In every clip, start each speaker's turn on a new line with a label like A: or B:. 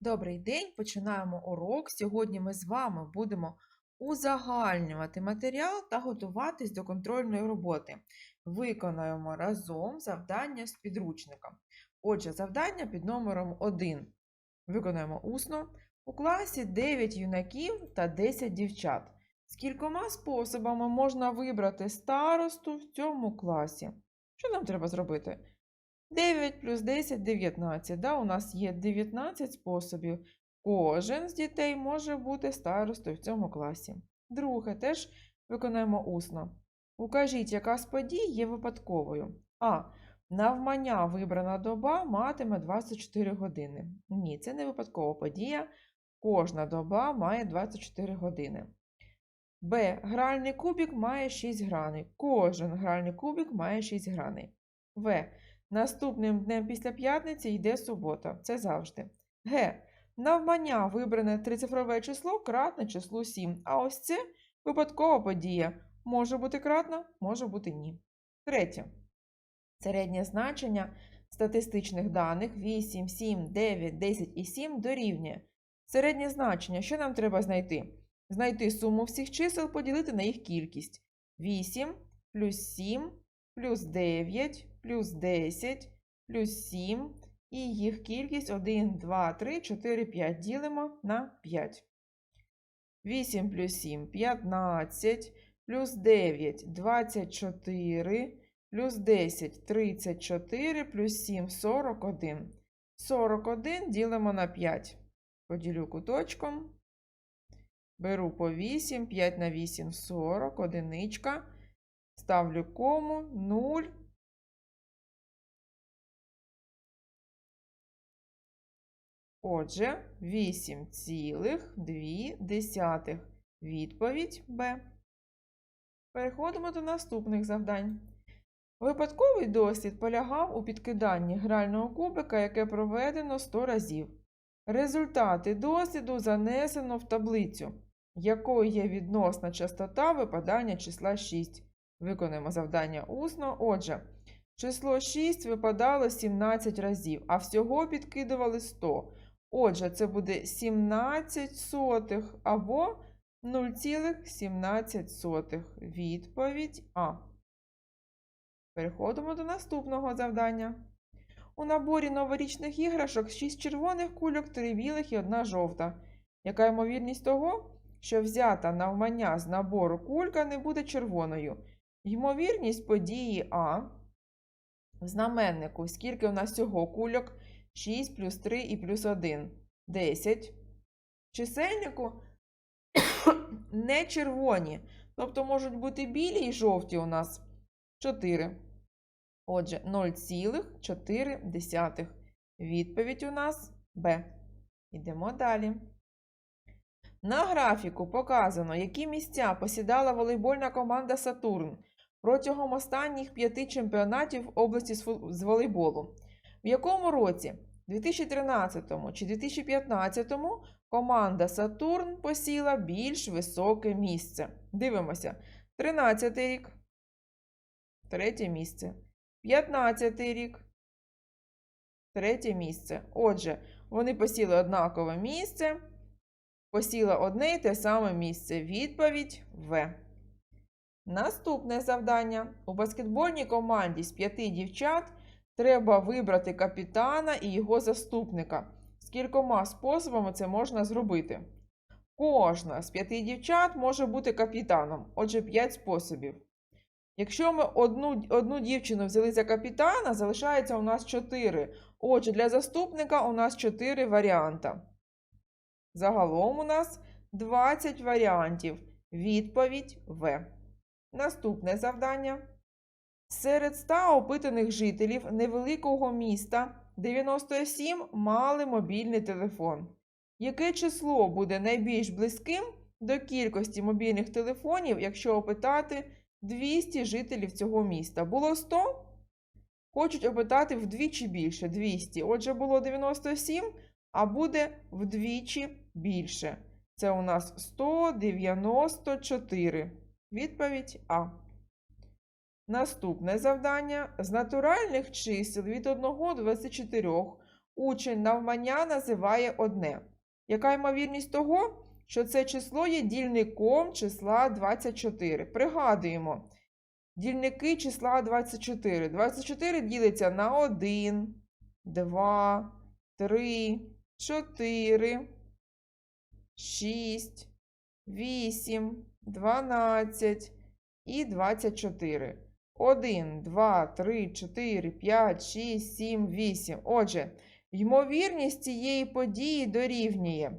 A: Добрий день, починаємо урок. Сьогодні ми з вами будемо узагальнювати матеріал та готуватись до контрольної роботи. Виконаємо разом завдання з підручником. Отже, завдання під номером 1 виконаємо усно. У класі 9 юнаків та 10 дівчат. З кількома способами можна вибрати старосту в цьому класі. Що нам треба зробити? 9 плюс 10 – 19. Да? У нас є 19 способів. Кожен з дітей може бути старостою в цьому класі. Друге, теж виконаємо усно. Укажіть, яка з подій є випадковою. А. Навмання вибрана доба матиме 24 години. Ні, це не випадкова подія. Кожна доба має 24 години. Б. Гральний кубик має 6 граней. Кожен гральний кубик має 6 граней. В. Наступним днем після п'ятниці йде субота. Це завжди. Г. Навмання вибране трицифрове число кратне числу 7. А ось це випадкова подія. Може бути кратна, може бути ні. Третє. Середнє значення статистичних даних 8, 7, 9, 10 і 7 дорівнює. Середнє значення, що нам треба знайти? Знайти суму всіх чисел, поділити на їх кількість. 8 плюс 7 плюс 9 плюс 10 плюс 7 і їх кількість 1, 2, 3, 4, 5 ділимо на 5. 8 плюс 7 – 15, плюс 9 – 24, плюс 10 – 34, плюс 7 – 41. 41 ділимо на 5. Поділю куточком. Беру по 8, 5 на 8 – 40, одиничка. Ставлю кому, 0. Отже, 8,2. Відповідь Б. Переходимо до наступних завдань. Випадковий дослід полягав у підкиданні грального кубика, яке проведено 100 разів. Результати досліду занесено в таблицю, якою є відносна частота випадання числа 6. Виконаємо завдання усно. Отже, число 6 випадало 17 разів, а всього підкидували 100. Отже, це буде 17 сотих або 0,17. Відповідь А. Переходимо до наступного завдання. У наборі новорічних іграшок 6 червоних кульок, 3 білих і 1 жовта. Яка ймовірність того, що взята навмання з набору кулька не буде червоною? Ймовірність події А. В знаменнику, скільки у нас всього кульок? 6 плюс 3 і плюс 1 10. В чисельнику не червоні. Тобто можуть бути білі і жовті у нас 4. Отже, 0,4. Відповідь у нас Б. Йдемо далі. На графіку показано, які місця посідала волейбольна команда Сатурн протягом останніх п'яти чемпіонатів області з волейболу. В якому році? 2013 чи 2015 команда Сатурн посіла більш високе місце. Дивимося. 13 рік. Третє місце. 15 рік. Третє місце. Отже, вони посіли однакове місце. Посіла одне і те саме місце. Відповідь В. Наступне завдання. У баскетбольній команді з п'яти дівчат треба вибрати капітана і його заступника. З кількома способами це можна зробити. Кожна з п'яти дівчат може бути капітаном, отже, 5 способів. Якщо ми одну одну дівчину взяли за капітана, залишається у нас 4. Отже, для заступника у нас 4 варіанта. Загалом у нас 20 варіантів. Відповідь В. Наступне завдання. Серед 100 опитаних жителів невеликого міста 97 мали мобільний телефон. Яке число буде найбільш близьким до кількості мобільних телефонів, якщо опитати 200 жителів цього міста? Було 100? Хочуть опитати вдвічі більше 200. Отже, було 97, а буде вдвічі більше. Це у нас 194. Відповідь А. Наступне завдання. З натуральних чисел від 1 до 24 учень навмання називає одне. Яка ймовірність того, що це число є дільником числа 24? Пригадуємо. Дільники числа 24. 24 ділиться на 1, 2, 3, 4, 6, 8, 12 і 24. 1, 2, 3, 4, 5, 6, 7, 8. Отже, ймовірність цієї події дорівнює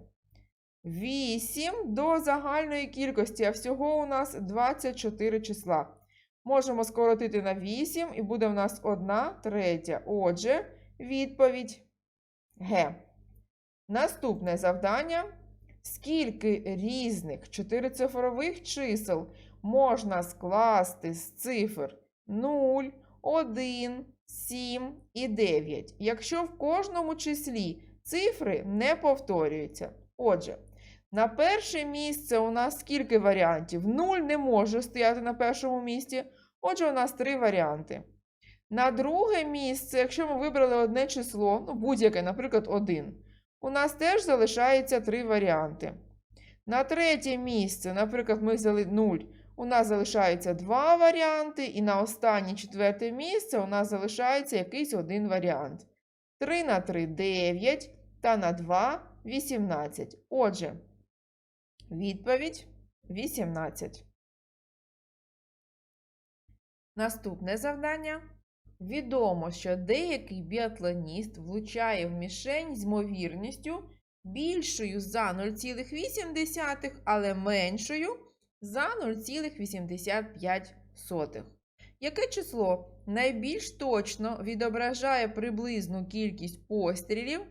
A: 8 до загальної кількості, а всього у нас 24 числа. Можемо скоротити на 8 і буде в нас 1 третя. Отже, відповідь Г. Наступне завдання. Скільки різних чотирицифрових чисел можна скласти з цифр 0, 1, 7 і 9, якщо в кожному числі цифри не повторюються? Отже, на перше місце у нас скільки варіантів? 0 не може стояти на першому місці. Отже, у нас три варіанти. На друге місце, якщо ми вибрали одне число, ну будь-яке, наприклад, 1, у нас теж залишається три варіанти. На третє місце, наприклад, ми взяли 0, у нас залишається два варіанти, і на останнє четверте місце у нас залишається якийсь один варіант. 3 на 3 9 та на 2 18. Отже, відповідь 18. Наступне завдання. Відомо, що деякий біатлоніст влучає в мішень з ймовірністю більшою за 0,8, але меншою за 0,85. Яке число найбільш точно відображає приблизну кількість пострілів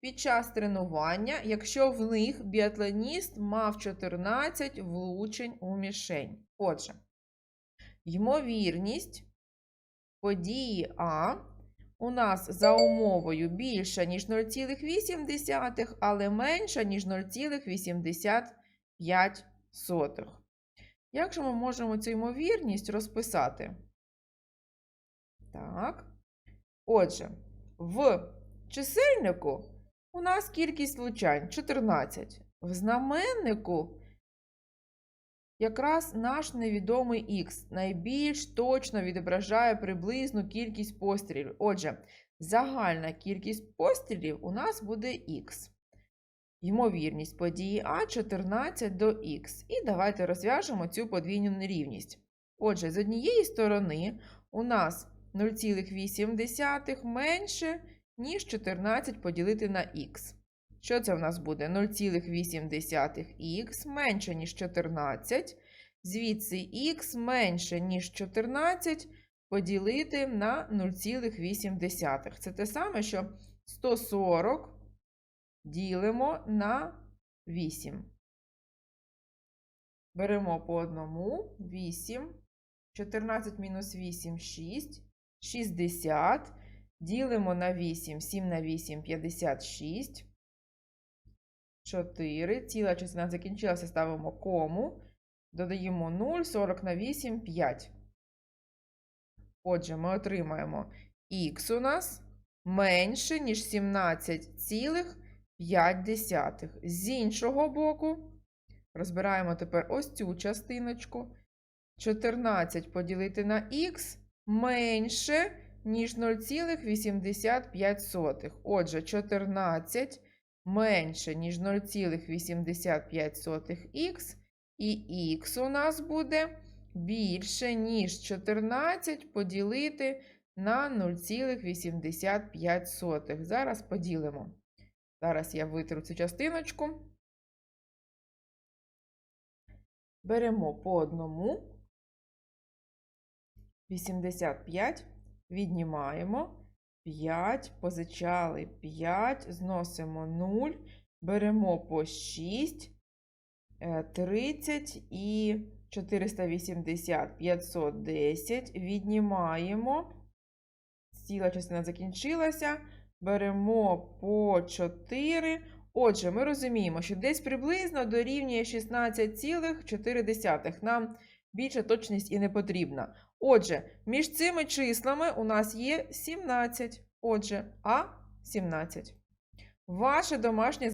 A: під час тренування, якщо в них біатлоніст мав 14 влучень у мішень? Отже, ймовірність події А у нас за умовою більша, ніж 0,8, але менша, ніж 0,85. Як же ми можемо цю ймовірність розписати? Так. Отже, в чисельнику у нас кількість влучань 14. В знаменнику якраз наш невідомий х найбільш точно відображає приблизну кількість пострілів. Отже, загальна кількість пострілів у нас буде х. Ймовірність події А 14 до х. І давайте розв'яжемо цю подвійну нерівність. Отже, з однієї сторони у нас 0,8 менше, ніж 14 поділити на х. Що це в нас буде? 0,8х менше, ніж 14. Звідси х менше, ніж 14 поділити на 0,8. Це те саме, що 140 ділимо на 8. Беремо по одному 8. 14 мінус 8 6. 60. Ділимо на 8, 7 на 8 56. 4. Ціла частина закінчилася, ставимо кому. Додаємо 0, 40 на 8, 5. Отже, ми отримаємо х у нас менше, ніж 17,5. З іншого боку, розбираємо тепер ось цю частиночку. 14 поділити на х менше, ніж 0,85. Отже, 14 менше, ніж 0,85х, і х у нас буде більше, ніж 14 поділити на 0,85. Зараз поділимо. Зараз я витру цю частиночку. Беремо по одному. 85, віднімаємо. 5, позичали 5, зносимо 0, беремо по 6, 30 е, і 480, 510, віднімаємо. Ціла частина закінчилася. Беремо по 4. Отже, ми розуміємо, що десь приблизно дорівнює 16,4. Нам більша точність і не потрібна. Отже, між цими числами у нас є 17. Отже, А 17. Ваше домашнє